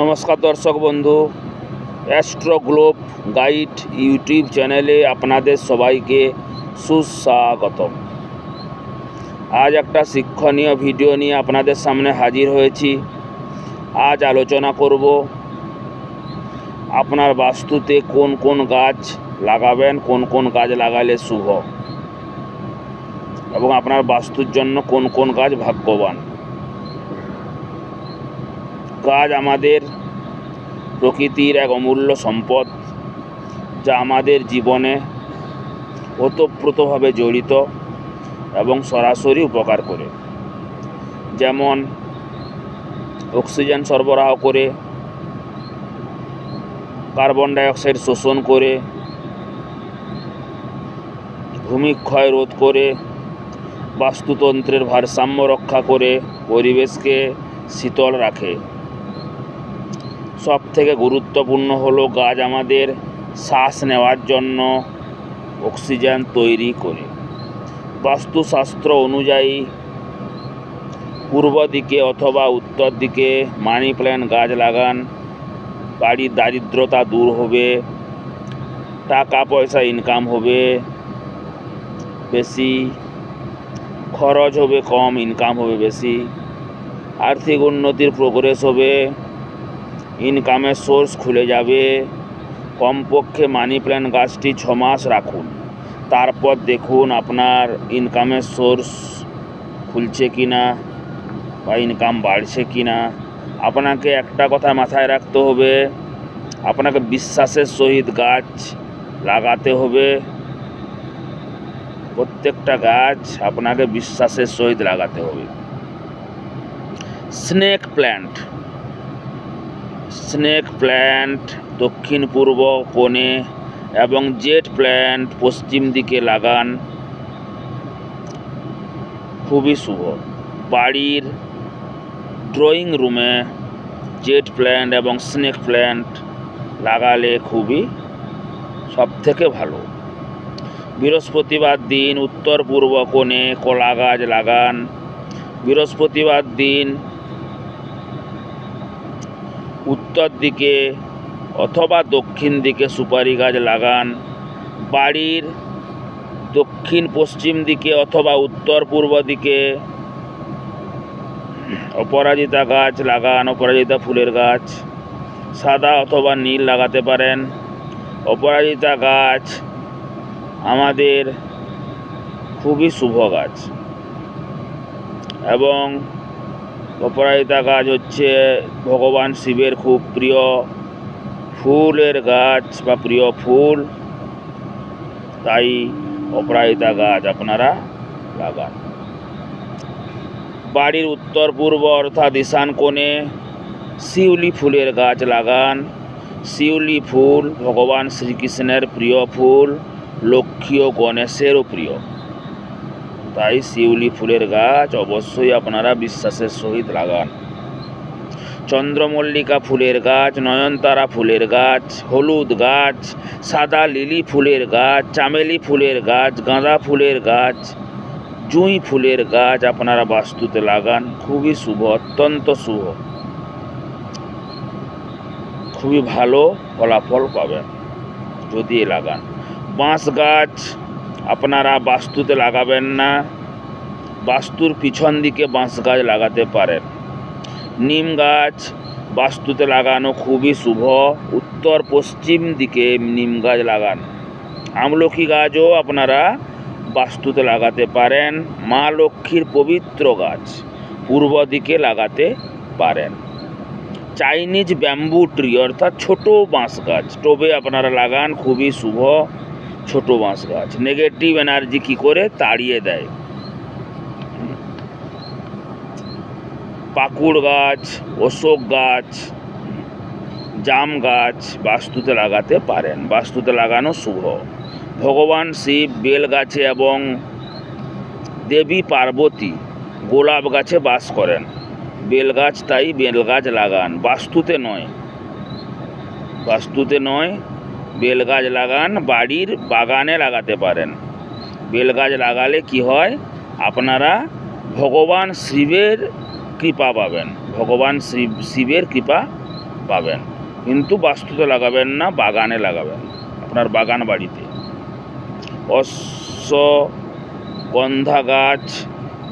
নমস্কার দর্শক বন্ধু অ্যাস্ট্রো গ্লোব গাইড ইউটিউব চ্যানেলে আপনাদের সবাইকে সুস্বাগতম। আজ একটা শিক্ষণীয় ভিডিও নিয়ে আপনাদের সামনে হাজির হয়েছি। আজ আলোচনা করব, আপনার বাস্তুতে কোন কোন গাছ লাগাবেন, কোন কোন গাছ লাগালে শুভ এবং আপনার বাস্তুর জন্য কোন কোন গাছ ভাগ্যবান। গাছ আমাদের প্রকৃতির এক অমূল্য সম্পদ, যা আমাদের জীবনে ওতপ্রোতভাবে জড়িত এবং সরাসরি উপকার করে। যেমন অক্সিজেন সরবরাহ করে, কার্বন ডাইঅক্সাইড শোষণ করে ভূমিক্ষয় রোধ করে, বাস্তুতন্ত্রের ভারসাম্য রক্ষা করে পরিবেশকে শীতল রাখে। সব থেকে গুরুত্বপূর্ণ হলো গাছ আমাদের শ্বাস নেওয়ার জন্য অক্সিজেন তৈরি করে। বাস্তুশাস্ত্র অনুযায়ী পূর্ব দিকে অথবা উত্তর দিকে মানি প্ল্যান্ট গাছ লাগান, বাড়ির দারিদ্রতা দূর হবে টাকা পয়সা ইনকাম হবে, বেশি খরচ হবে, কম ইনকাম হবে বেশি, আর্থিক উন্নতির প্রোগ্রেস হবে। ইনকামের সোর্স খুলে যাবে। কমপক্ষে মানি প্ল্যান্ট গাছটি ছ মাস রাখুন। তারপর দেখুন আপনার ইনকামের সোর্স খুলছে কি না বা ইনকাম বাড়ছে কি না আপনাকে একটা কথা মাথায় রাখতে হবে, আপনাকে বিশ্বাসের সহিত গাছ লাগাতে হবে। প্রত্যেকটা গাছ আপনাকে বিশ্বাসের সহিত লাগাতে হবে। Snake plant. স্নেক প্ল্যান্ট দক্ষিণ পূর্ব কোণে এবং জেট প্ল্যান্ট পশ্চিম দিকে লাগান। খুবই শুভ। বাড়ির ড্রয়িং রুমে জেট প্ল্যান্ট এবং স্নেক প্ল্যান্ট লাগালে খুবই সব থেকে ভালো। বৃহস্পতিবার দিন উত্তর পূর্ব কোণে কলা গাছ লাগান। বৃহস্পতিবার দিন উত্তর দিকে অথবা দক্ষিণ দিকে সুপারি গাছ লাগান। বাড়ির দক্ষিণ পশ্চিম দিকে অথবা উত্তর পূর্ব দিকে অপরাজিতা গাছ লাগান, অপরাজিতা ফুলের গাছ সাদা অথবা নীল লাগাতে পারেন। অপরাজিতা গাছ আমাদের খুবই শুভ গাছ এবং অপরাজিতা গাছ হচ্ছে ভগবান শিবের খুব প্রিয় ফুলের গাছ বা প্রিয় ফুল। তাই অপরাজিতা গাছ আপনারা লাগান। বাড়ির উত্তর পূর্ব অর্থাৎ ঈশান কোণে শিউলি ফুলের গাছ লাগান। শিউলি ফুল ভগবান শ্রীকৃষ্ণের প্রিয় ফুল, লক্ষ্মী ও গণেশেরও প্রিয়। তাই শিউলি ফুলের গাছ অবশ্যই আপনারা বিশ্বাসের সহিত লাগান। চন্দ্রমল্লিকা ফুলের গাছ, নয়নতারা ফুলের গাছ, হলুদ গাছ, সাদা লিলি ফুলের গাছ, চামেলি ফুলের গাছ, গাঁদা ফুলের গাছ, জুঁই ফুলের গাছ আপনারা বাস্তুতে লাগান। খুবই শুভ, অত্যন্ত শুভ। খুবই ভালো ফলাফল পাবেন যদি লাগান। বাঁশ গাছ আপনারা বাস্তুতে লাগাবেন না। বাস্তুর পিছন দিকে বাঁশ গাছ লাগাতে পারেন। নিম গাছ বাস্তুতে লাগানো খুবই শুভ। উত্তর পশ্চিম দিকে নিম গাছ লাগান। আমলকি গাছও আপনারা বাস্তুতে লাগাতে পারেন। মা লক্ষ্মীর পবিত্র গাছ পূর্ব দিকে লাগাতে পারেন। চাইনিজ ব্যাম্বু ট্রি অর্থাৎ ছোট বাঁশ গাছ টবে আপনারা লাগান, খুবই শুভ। ছোট বাঁশ গাছ। নেগেটিভ এনার্জি কী করে? তাড়িয়ে দেয়। পাকুড় গাছ, অশোক গাছ, জাম গাছ বাস্তুতে লাগাতে পারেন। বাস্তুতে লাগানো শুভ। ভগবান শিব বেল গাছে এবং দেবী পার্বতী গোলাপ গাছে বাস করেন। বেল গাছ তাই বেল গাছ লাগান। বাস্তুতে নয়। বাস্তুতে নয় বেল গাছ লাগান, বাড়ির বাগানে লাগাতে পারেন। বেল গাছ লাগালে কি হয়? আপনারা ভগবান শিবের কৃপা পাবেন। ভগবান শিব, শিবের কৃপা পাবেন। কিন্তু বাস্তুতে লাগাবেন না, বাগানে লাগাবেন। আপনার বাগান বাড়িতে। অশ্বগন্ধা গাছ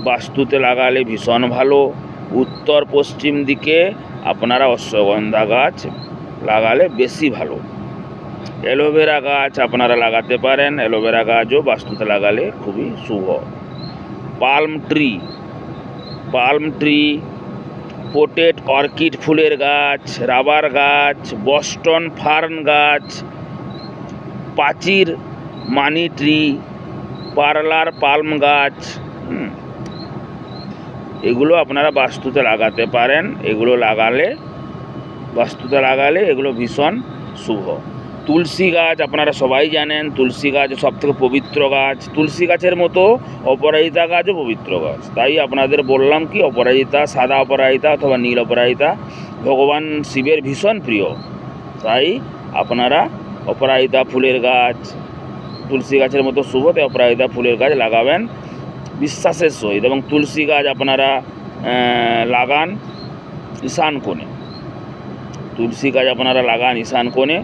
বাস্তুতে লাগালে ভীষণ ভালো। উত্তর পশ্চিম দিকে আপনারা অশ্বগন্ধা গাছ লাগালে বেশি ভালো। অ্যালোভেরা গাছ আপনারা লাগাতে পারেন। অ্যালোভেরা গাছও বাস্তুতে লাগালে খুবই শুভ। Palm tree palm tree, potted orchid ফুলের গাছ, রাবার গাছ, বস্টন ফার্ন গাছ, pachira money tree, parlour palm গাছ এগুলো আপনারা বাস্তুতে লাগাতে পারেন। এগুলো লাগালে, বাস্তুতে লাগালে এগুলো ভীষণ শুভ। তুলসী গাছ, আপনারা সবাই জানেন, তুলসী গাছ সব থেকে পবিত্র গাছ। তুলসী গাছের মতো অপরাজিতা গাছও পবিত্র গাছ। তাই আপনাদের বললাম কি, অপরাজিতা, সাদা অপরাজিতা অথবা নীল অপরাজিতা ভগবান শিবের ভীষণ প্রিয়। তাই আপনারা অপরাজিতা ফুলের গাছ, তুলসী গাছের মতো শুভতে অপরাজিতা ফুলের গাছ লাগাবেন বিশ্বাসের সহিত এবং তুলসী গাছ আপনারা লাগান ঈশান কোণে। তুলসী গাছ আপনারা লাগান ঈশান কোণে।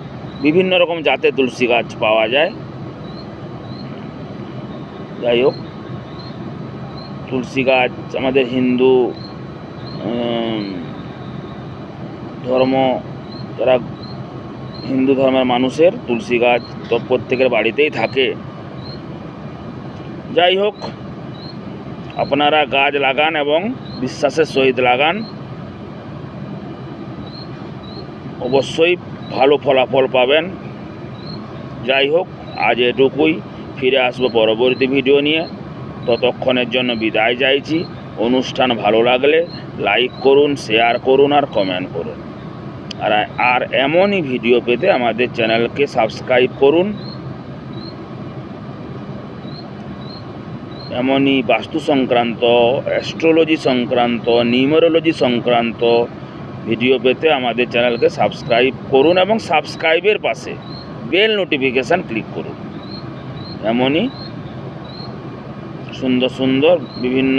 বিভিন্ন রকম জাতের তুলসী গাছ পাওয়া যায়। যাই হোক, তুলসী গাছ, আমাদের হিন্দু ধর্ম, যারা হিন্দু ধর্মের মানুষের তুলসী গাছ তো প্রত্যেকের বাড়িতেই থাকে। যাই হোক, আপনারা গাছ লাগান এবং বিশ্বাসের সহিত লাগান। অবশ্যই ভালো ফলাফল পাবেন। যাই হোক, আজ এটুকুই। ফিরে আসব পরবর্তী ভিডিও নিয়ে। ততক্ষণের জন্য বিদায় চাইছি। অনুষ্ঠান ভালো লাগলে লাইক করুন, শেয়ার করুন আর কমেন্ট করুন। আর আর এমনই ভিডিও পেতে আমাদের চ্যানেলকে সাবস্ক্রাইব করুন। এমনই বাস্তু সংক্রান্ত অ্যাস্ট্রোলজি সংক্রান্ত, নিউমেরোলজি সংক্রান্ত ভিডিও পেতে আমাদের চ্যানেলকে সাবস্ক্রাইব করুন এবং সাবস্ক্রাইবের পাশে বেল নোটিফিকেশান ক্লিক করুন। এমনই সুন্দর সুন্দর বিভিন্ন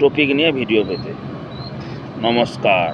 টপিক নিয়ে ভিডিও পেতে। নমস্কার।